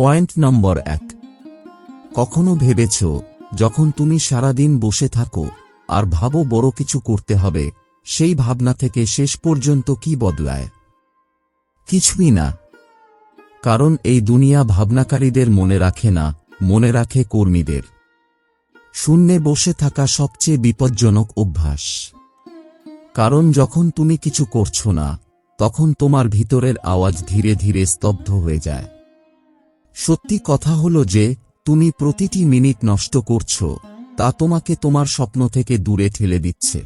Point number এক। কখনো ভেবেছ, যখন তুমি সারাদিন বসে থাকো, আর ভাবো বড় কিছু করতে হবে, সেই ভাবনা থেকে শেষ পর্যন্ত কি বদলায়? কিছুই না। কারণ এই দুনিয়া ভাবনাকারীদের মনে রাখে না, মনে রাখে কর্মীদের। শূন্যে বসে থাকা সবচেয়ে বিপজ্জনক অভ্যাস। কারণ যখন তুমি কিছু করছ না, তখন তোমার ভিতরের আওয়াজ ধীরে ধীরে স্তব্ধ হয়ে যায়। সত্যি কথা হলো যে, তুমি প্রতিটি মিনিট নষ্ট করছ, তা তোমাকে তোমার স্বপ্ন থেকে দূরে ঠেলে দিচ্ছে।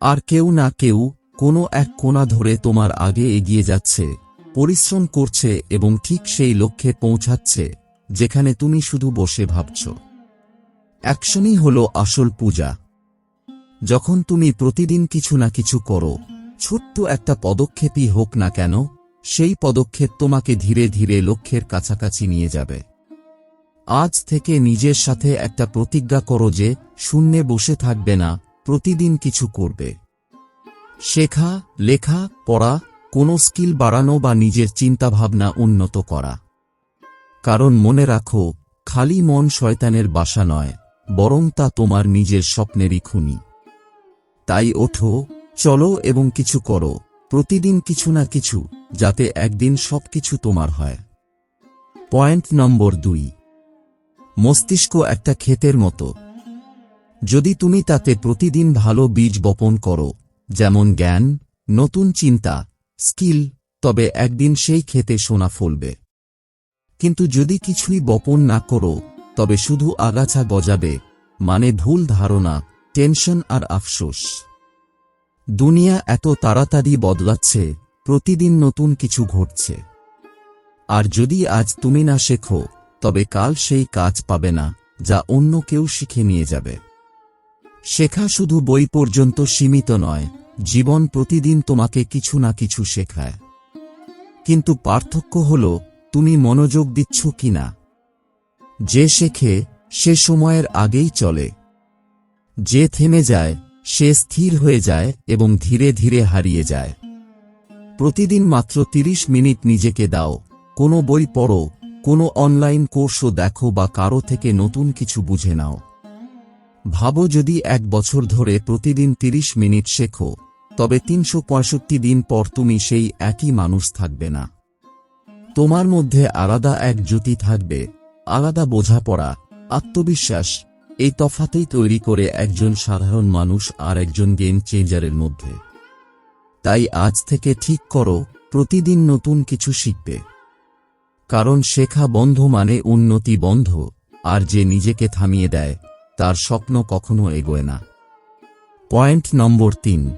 আর কেউ না কেউ, কোনো এক কোণা ধরে তোমার আগে এগিয়ে যাচ্ছে, পরিশ্রম করছে এবং ঠিক সেই লক্ষ্যে পৌঁছাচ্ছে, যেখানে তুমি শুধু বসে ভাবছ। অ্যাকশনই হল আসল পূজা। যখন তুমি প্রতিদিন কিছু না কিছু করো, ছোট্ট একটা পদক্ষেপই হোক না কেন সেই পদক্ষেপ তোমাকে ধীরে ধীরে লক্ষ্যের কাছাকাছি নিয়ে যাবে। আজ থেকে নিজের সাথে একটা প্রতিজ্ঞা করো যে, শূন্যে বসে থাকবে না, প্রতিদিন কিছু করবে। শেখা, লেখা, পড়া, কোনো স্কিল বাড়ানো বা নিজের চিন্তাভাবনা উন্নত করা। কারণ মনে রাখো, খালি মন শয়তানের বাসা নয়, বরং তা তোমার নিজের স্বপ্নেরই খুনি। তাই ওঠো, চলো এবং কিছু করো। প্রতিদিন কিছু না কিছু, যাতে একদিন সবকিছু তোমার হয়। পয়েন্ট নম্বর দুই। মস্তিষ্ক একটা ক্ষেতের মতো। যদি তুমি তাতে প্রতিদিন ভালো বীজ বপন করো, যেমন জ্ঞান, নতুন চিন্তা, স্কিল, তবে একদিন সেই ক্ষেতে সোনা ফলবে। কিন্তু যদি কিছুই বপন না করো, তবে শুধু আগাছা গজাবে মানে ভুল ধারণা, টেনশন আর আফসোস। দুনিয়া এত তাড়াতাড়ি বদলাচ্ছে, প্রতিদিন নতুন কিছু ঘটছে। আর যদি আজ তুমি না শেখো, তবে কাল সেই কাজ পাবে না, যা অন্য কেউ শিখে নিয়ে যাবে। শেখা শুধু বই পর্যন্ত সীমিত নয়, জীবন প্রতিদিন তোমাকে কিছু না কিছু শেখায়। কিন্তু পার্থক্য হল, তুমি মনোযোগ দিচ্ছ কিনা যে শেখে, সে সময়ের আগেই চলে। যে থেমে যায় সে স্থির হয়ে যায় এবং ধীরে ধীরে হারিয়ে যায়। প্রতিদিন মাত্র ৩০ মিনিট নিজেকে দাও, কোনো বই পড়ো, কোনো অনলাইন কোর্সও দেখো বা কারও থেকে নতুন কিছু বুঝে নাও। ভাবো যদি এক বছর ধরে প্রতিদিন ৩০ মিনিট শেখো, তবে তিনশো পঁয়ষট্টি দিন পর তুমি সেই একই মানুষ থাকবে না। তোমার মধ্যে আলাদা এক জ্যোতি থাকবে, আলাদা বোঝাপড়া, আত্মবিশ্বাস এই তফাতেই তৈরি করে একজন সাধারণ মানুষ আর একজন গেম চেঞ্জারের মধ্যে। তাই আজ থেকে ঠিক করো, প্রতিদিন নতুন কিছু শিখবে। কারণ শেখা বন্ধ মানে উন্নতি বন্ধ, আর যে নিজেকে থামিয়ে দেয়, তার স্বপ্ন কখনো এগোয় না। পয়েন্ট নম্বর তিন।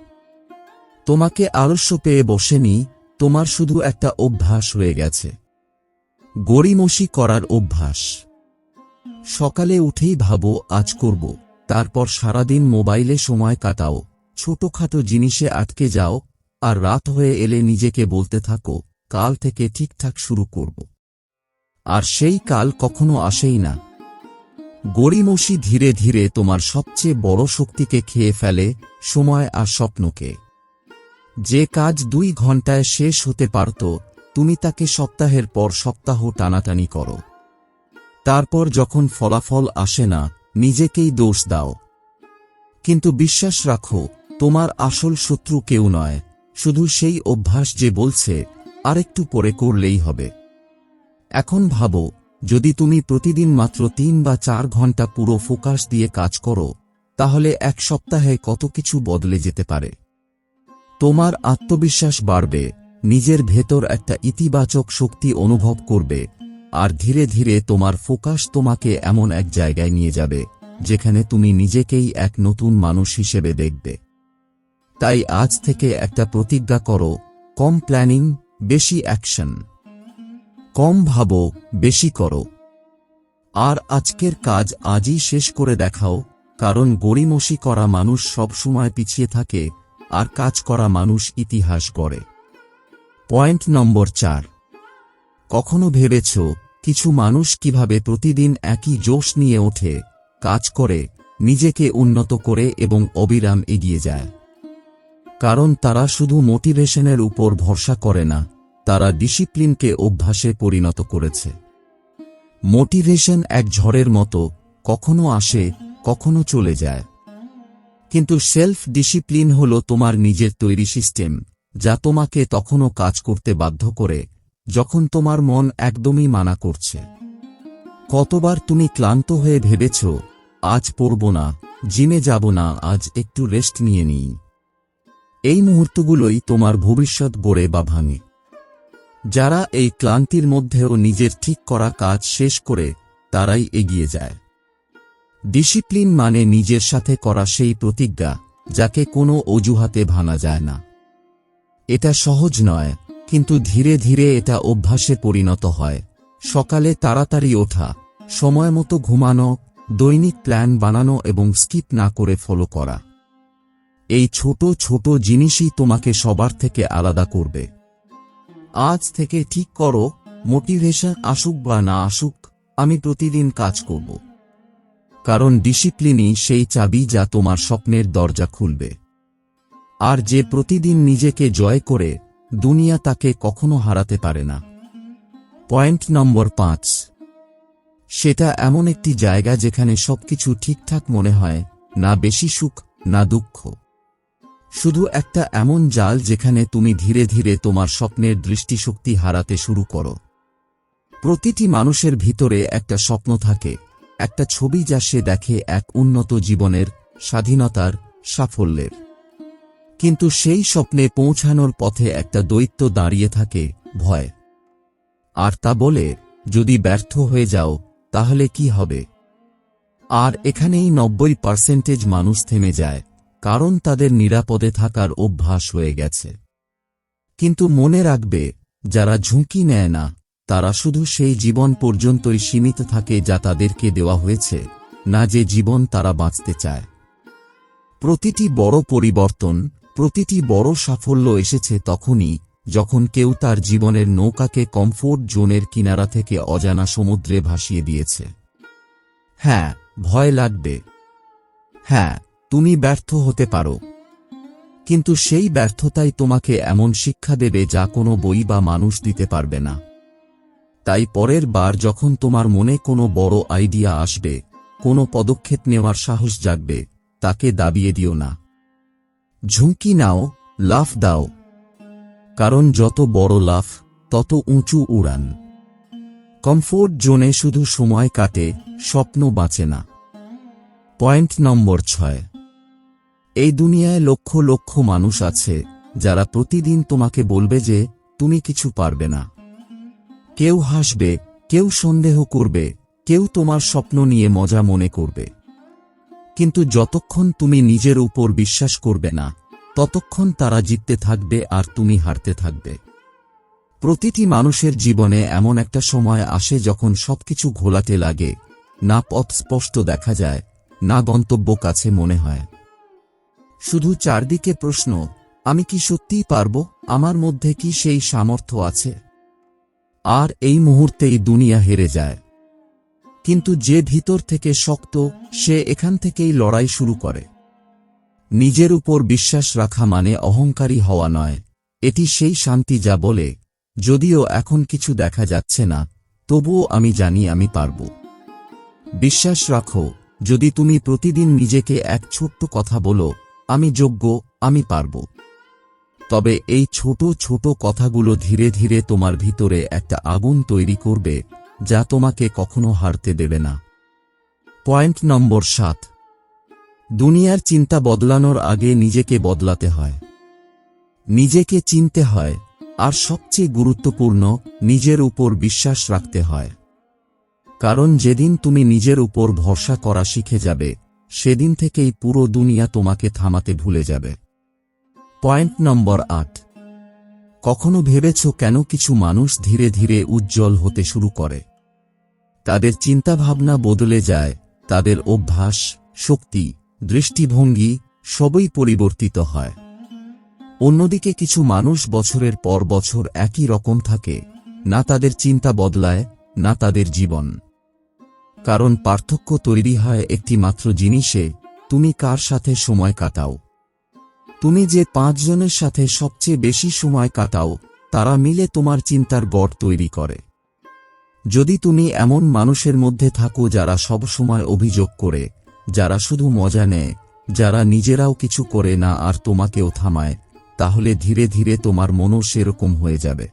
তোমাকে আলস্য পেয়ে বসেনি তোমার শুধু একটা অভ্যাস হয়ে গেছে। গড়িমসি করার অভ্যাস। সকালে উঠেই ভাবো, আজ করব। তারপর সারাদিন মোবাইলে সময় কাটাও। ছোটখাটো জিনিসে আটকে যাও, আর রাত হয়ে এলে নিজেকে বলতে থাকো, কাল থেকে ঠিকঠাক শুরু করব। আর সেই কাল কখনো আসেই না। গড়িমসি ধীরে ধীরে তোমার সবচেয়ে বড় শক্তিকে খেয়ে ফেলে, সময় আর স্বপ্নকে। যে কাজ দুই ঘন্টায় শেষ হতে পারত, তুমি তাকে সপ্তাহের পর সপ্তাহ টানাটানি করো। তারপর যখন ফলাফল আসে না, নিজেকেই দোষ দাও। কিন্তু বিশ্বাস রাখো, তোমার আসল শত্রু কেউ নয়, শুধু সেই অভ্যাস যে বলছে, আরেকটু পরে করলেই হবে। এখন ভাবো, যদি তুমি প্রতিদিন মাত্র তিন বা চার ঘণ্টা পুরো ফোকাস দিয়ে কাজ করো, তাহলে এক সপ্তাহে কত কিছু বদলে যেতে পারে। তোমার আত্মবিশ্বাস বাড়বে, নিজের ভেতর একটা ইতিবাচক শক্তি অনুভব করবে আর ধীরে ধীরে তোমার ফোকাস তোমাকে এমন এক জায়গায় নিয়ে যাবে, যেখানে তুমি নিজেকেই এক নতুন মানুষ হিসেবে দেখবে। তাই আজ থেকে একটা প্রতিজ্ঞা করো, কম প্ল্যানিং, বেশি অ্যাকশন। কম ভাবো, বেশি করো। আর আজকের কাজ আজই শেষ করে দেখাও, কারণ গড়িমসি করা মানুষ সব সময় পিছিয়ে থাকে, আর কাজ করা মানুষ ইতিহাস গড়ে। পয়েন্ট নম্বর চার। কখনো ভেবেছ, কিছু মানুষ কীভাবে প্রতিদিন একই জোশ নিয়ে ওঠে, কাজ করে, নিজেকে উন্নত করে এবং অবিরাম এগিয়ে যায়? কারণ তারা শুধু মোটিভেশনের উপর ভরসা করে না, তারা ডিসিপ্লিনকে অভ্যাসে পরিণত করেছে। মোটিভেশন এক ঝড়ের মতো, কখনো আসে, কখনো চলে যায়। কিন্তু সেলফ ডিসিপ্লিন হল তোমার নিজের তৈরি সিস্টেম, যা তোমাকে তখনও কাজ করতে বাধ্য করে যখন তোমার মন একদমই মানা করছে। কতবার তুমি ক্লান্ত হয়ে ভেবেছ, আজ পড়ব না, জিমে যাব না, আজ একটু রেস্ট নিয়ে নিই। এই মুহূর্তগুলোই তোমার ভবিষ্যৎ গড়ে বা ভাঙে। যারা এই ক্লান্তির মধ্যেও নিজের ঠিক করা কাজ শেষ করে, তারাই এগিয়ে যায়। ডিসিপ্লিন মানে নিজের সাথে করা সেই প্রতিজ্ঞা, যাকে কোনো অজুহাতে ভাঙা যায় না। এটা সহজ নয় কিন্তু ধীরে ধীরে এটা অভ্যাসে পরিণত হয়। সকালে তাড়াতাড়ি ওঠা, সময় মতো ঘুমানো, দৈনিক প্ল্যান বানানো এবং স্কিপ না করে ফলো করা। এই ছোট ছোট জিনিসই তোমাকে সবার থেকে আলাদা করবে। আজ থেকে ঠিক করো, মোটিভেশন আসুক বা না আসুক, আমি প্রতিদিন কাজ করব। কারণ ডিসিপ্লিনই সেই চাবি যা তোমার স্বপ্নের দরজা খুলবে। আর যে প্রতিদিন নিজেকে জয় করে দুনিয়া তাকে কখনো হারাতে পারে না। পয়েন্ট নম্বর পাঁচ। সেটা এমন একটি জায়গা যেখানে সবকিছু ঠিকঠাক মনে হয়, না বেশি সুখ, না দুঃখ। শুধু একটা এমন জাল যেখানে তুমি ধীরে ধীরে তোমার স্বপ্নের দৃষ্টিশক্তি হারাতে শুরু করো। প্রতিটি মানুষের ভিতরে একটা স্বপ্ন থাকে, একটা ছবি যা সে দেখে এক উন্নত জীবনের স্বাধীনতার সাফল্যের। কিন্তু সেই স্বপ্নে পৌঁছানোর পথে একটা দৈত্য দাঁড়িয়ে থাকে, ভয়। আর তা বলে, যদি ব্যর্থ হয়ে যাও, তাহলে কি হবে? আর এখানেই নব্বই পার্সেন্টেজ মানুষ থেমে যায়, কারণ তাদের নিরাপদে থাকার অভ্যাস হয়ে গেছে। কিন্তু মনে রাখবে, যারা ঝুঁকি নেয় না, তারা শুধু সেই জীবন পর্যন্তই সীমিত থাকে যা তাদেরকে দেওয়া হয়েছে, না যে জীবন তারা বাঁচতে চায়। প্রতিটি বড় পরিবর্তন প্রতিটি বড় সাফল্য এসেছে তখনই, যখন কেউ তার জীবনের নৌকাকে কমফোর্ট জোনের কিনারা থেকে অজানা সমুদ্রে ভাসিয়ে দিয়েছে। হ্যাঁ ভয় লাগবে। হ্যাঁ তুমি ব্যর্থ হতে পারো। কিন্তু সেই ব্যর্থতাই তোমাকে এমন শিক্ষা দেবে যা কোনো বই বা মানুষ দিতে পারবে না। তাই পরের বার যখন তোমার মনে কোনো বড় আইডিয়া আসবে, কোনো পদক্ষেপ নেওয়ার সাহস জাগবে, তাকে দাবিয়ে দিও না। ঝুঁকি নাও, লাফ দাও। কারণ যত বড় লাফ, তত উঁচু উড়ান। কমফোর্ট জোনে শুধু সময় কাটে, স্বপ্ন বাঁচে না। পয়েন্ট নম্বর ছয়। এই দুনিয়ায় লক্ষ লক্ষ মানুষ আছে, যারা প্রতিদিন তোমাকে বলবে যে, তুমি কিছু পারবে না। কেউ হাসবে, কেউ সন্দেহ করবে, কেউ তোমার স্বপ্ন নিয়ে মজা মনে করবে। কিন্তু যতক্ষণ তুমি নিজের উপর বিশ্বাস করবে না, ততক্ষণ তারা জিততে থাকবে আর তুমি হারতে থাকবে। প্রতিটি মানুষের জীবনে এমন একটা সময় আসে যখন সবকিছু ঘোলাটে লাগে, না পথ স্পষ্ট দেখা যায়, না গন্তব্য কাছে মনে হয়। শুধু চারদিকে প্রশ্ন, আমি কি সত্যিই পারব? আমার মধ্যে কি সেই সামর্থ্য আছে? আর এই মুহূর্তেই দুনিয়া হেরে যায়। কিন্তু যে ভিতর থেকে শক্ত, সে এখান থেকেই লড়াই শুরু করে। নিজের উপর বিশ্বাস রাখা মানে অহংকারী হওয়া নয়। এটি সেই শান্তি যা বলে, যদিও এখন কিছু দেখা যাচ্ছে না, তবুও আমি জানি আমি পারব। বিশ্বাস রাখো, যদি তুমি প্রতিদিন নিজেকে এক ছোট্ট কথা বলো, আমি যোগ্য, আমি পারব। তবে এই ছোট ছোট কথাগুলো ধীরে ধীরে তোমার ভিতরে একটা আগুন তৈরি করবে যা তোমাকে কখনো হারতে দেবে না। পয়েন্ট নম্বর সাত। দুনিয়ার চিন্তা বদলানোর আগে নিজেকে বদলাতে হয়। নিজেকে চিনতে হয়, আর সবচেয়ে গুরুত্বপূর্ণ, নিজের উপর বিশ্বাস রাখতে হয়। কারণ যেদিন তুমি নিজের উপর ভরসা করা শিখে যাবে, সেদিন থেকেই পুরো দুনিয়া তোমাকে থামাতে ভুলে যাবে। পয়েন্ট নম্বর আট। কখনো ভেবেছ কেন কিছু মানুষ ধীরে ধীরে উজ্জ্বল হতে শুরু করে? তাদের চিন্তাভাবনা বদলে যায়, তাদের অভ্যাস, শক্তি, দৃষ্টিভঙ্গি সবই পরিবর্তিত হয়। অন্যদিকে কিছু মানুষ বছরের পর বছর একই রকম থাকে, না তাদের চিন্তা বদলায়, না তাদের জীবন। কারণ পার্থক্য তৈরি হয় একটি মাত্র জিনিসে, তুমি কার সাথে সময় কাটাও? তুমি যে পাঁচজনের সাথে সবচেয়ে বেশি সময় কাটাও, তারা মিলে তোমার চিন্তার গড় তৈরি করে। যদি তুমি এমন মানুষের মধ্যে থাকো যারা সবসময় অভিযোগ করে, যারা শুধু মজা নেয়, যারা নিজেরাও কিছু করে না আর তোমাকেও থামায়, তাহলে ধীরে ধীরে তোমার মনও সেরকম হয়ে যাবে।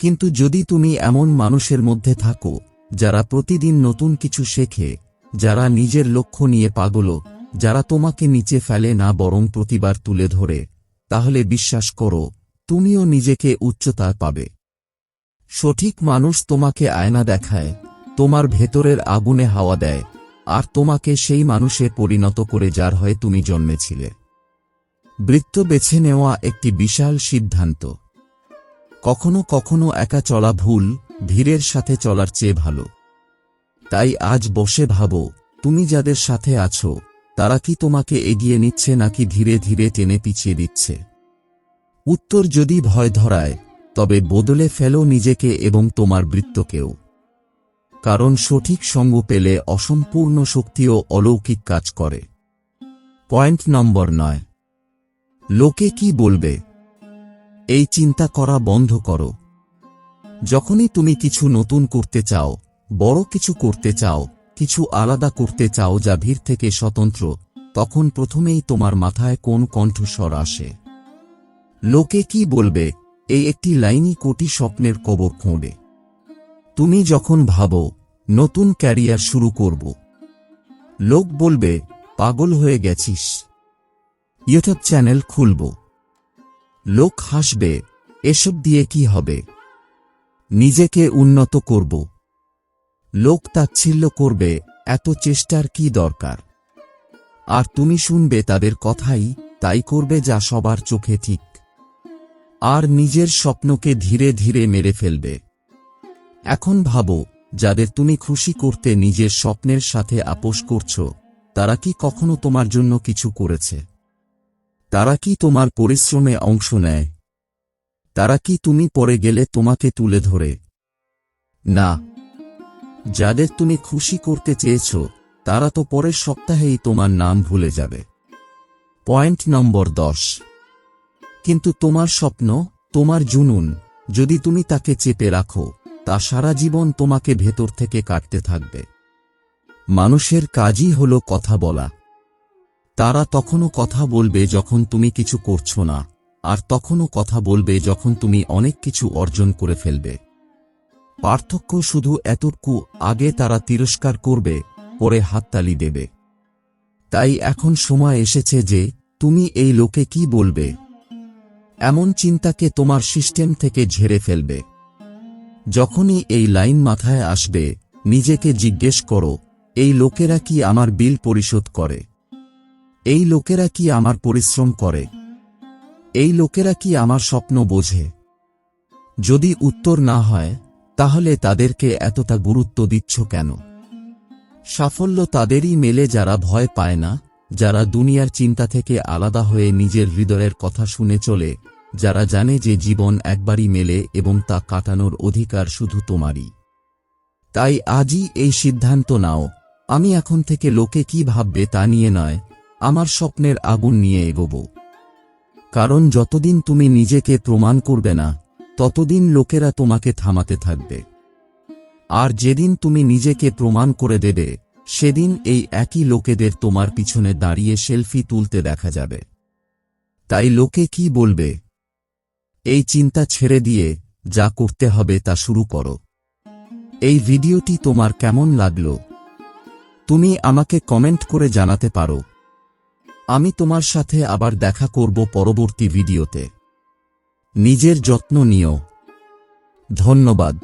কিন্তু যদি তুমি এমন মানুষের মধ্যে থাকো, যারা প্রতিদিন নতুন কিছু শেখে, যারা নিজের লক্ষ্য নিয়ে পাগল, যারা তোমাকে নিচে ফেলে না বরং প্রতিবার তুলে ধরে, তাহলে বিশ্বাস করো, তুমিও নিজেকে উচ্চতা পাবে। সঠিক মানুষ তোমাকে আয়না দেখায়, তোমার ভেতরের আগুনে হাওয়া দেয়, আর তোমাকে সেই মানুষে পরিণত করে যার হয়ে তুমি জন্মেছিলে। বৃত্ত বেছে নেওয়া একটি বিশাল সিদ্ধান্ত। কখনো কখনো একা চলা ভুল ভিড়ের সাথে চলার চেয়ে ভালো। তাই আজ বসে ভাবো, তুমি যাদের সাথে আছো, তারা কি তোমাকে এগিয়ে নিচ্ছে নাকি ধীরে ধীরে টেনে পিছিয়ে দিচ্ছে? উত্তর যদি ভয় ধরায় তবে বদলে ফেলো নিজেকে এবং তোমার বৃত্তকেও। কারণ সঠিক সঙ্গ পেলে অসম্পূর্ণ শক্তিও অলৌকিক কাজ করে। পয়েন্ট নম্বর নয়। লোকে কি বলবে? এই চিন্তা করা বন্ধ করো। যখনই তুমি কিছু নতুন করতে চাও, বড় কিছু করতে চাও, কিছু আলাদা করতে চাও যা ভিড় থেকে স্বতন্ত্র, তখন প্রথমেই তোমার মাথায় কোন কণ্ঠস্বর আসে। লোকে কি বলবে? এই একটি লাইনই কোটি স্বপ্নের কবর খোঁড়ে। তুমি যখন ভাবো, নতুন ক্যারিয়ার শুরু করব। লোক বলবে, পাগল হয়ে গেছিস। ইউটিউব চ্যানেল খুলব। লোক হাসবে, এসব দিয়ে কি হবে? নিজেকে উন্নত করব। লোক তাচ্ছিল্য করবে, এত চেষ্টার কি দরকার? আর তুমি শুনবে তাদের কথাই তাই করবে যা সবার চোখে ঠিক আর নিজের স্বপ্নকে ধীরে ধীরে মেরে ফেলবে। এখন ভাবো, যাদের তুমি খুশি করতে নিজের স্বপ্নের সাথে আপোষ করছ, তারা কি কখনো তোমার জন্য কিছু করেছে? তারা কি তোমার পরিশ্রমে অংশ নেয়? তারা কি তুমি পরে গেলে তোমাকে তুলে ধরে? না। যাদের তুমি খুশি করতে চেয়েছ, তারা তো পরের সপ্তাহেই তোমার নাম ভুলে যাবে। পয়েন্ট নম্বর দশ। কিন্তু তোমার স্বপ্ন, তোমার জুনুন, যদি তুমি তাকে চেপে রাখো, তা সারা জীবন তোমাকে ভেতর থেকে কাটতে থাকবে। মানুষের কাজই হল কথা বলা। তারা তখনও কথা বলবে যখন তুমি কিছু করছ না, আর তখনও কথা বলবে যখন তুমি অনেক কিছু অর্জন করে ফেলবে। পার্থক্য শুধু এতটুকু, আগে তারা তিরস্কার করবে, পরে হাততালি দেবে। তাই এখন সময় এসেছে যে, তুমি এই লোকে কি বলবে? এমন চিন্তাকে তোমার সিস্টেম থেকে ঝেড়ে ফেলবে। যখনই এই লাইন মাথায় আসবে, নিজেকে জিজ্ঞেস করো, এই লোকেরা কি আমার বিল পরিশোধ করে? এই লোকেরা কি আমার পরিশ্রম করে? এই লোকেরা কি আমার স্বপ্ন বোঝে? যদি উত্তর না হয়, তাহলে তাদেরকে এতটা গুরুত্ব দিচ্ছ কেন? সাফল্য তাদেরই মেলে যারা ভয় পায় না যারা দুনিয়ার চিন্তা থেকে আলাদা হয়ে নিজের হৃদয়ের কথা শুনে চলে, যারা জানে যে জীবন একবারই মেলে এবং তা কাটানোর অধিকার শুধু তোমারই। তাই আজই এই সিদ্ধান্ত নাও, আমি এখন থেকে লোকে কি ভাববে তা নিয়ে নয়, আমার স্বপ্নের আগুন নিয়ে এগোব। কারণ যতদিন তুমি নিজেকে প্রমাণ করবে না, ততদিন লোকেরা তোমাকে থামাতে থাকবে। আর যেদিন তুমি নিজেকে প্রমাণ করে দেবে সেদিন এই একই লোকেদের তোমার পিছনে দাঁড়িয়ে সেলফি তুলতে দেখা যাবে। তাই লোকে কি বলবে? এই চিন্তা ছেড়ে দিয়ে যা করতে হবে তা শুরু করো। এই ভিডিওটি তোমার কেমন লাগল? তুমি আমাকে কমেন্ট করে জানাতে পারো। আমি তোমার সাথে আবার দেখা করব পরবর্তী ভিডিওতে। নিজের যত্ন নিও। ধন্যবাদ।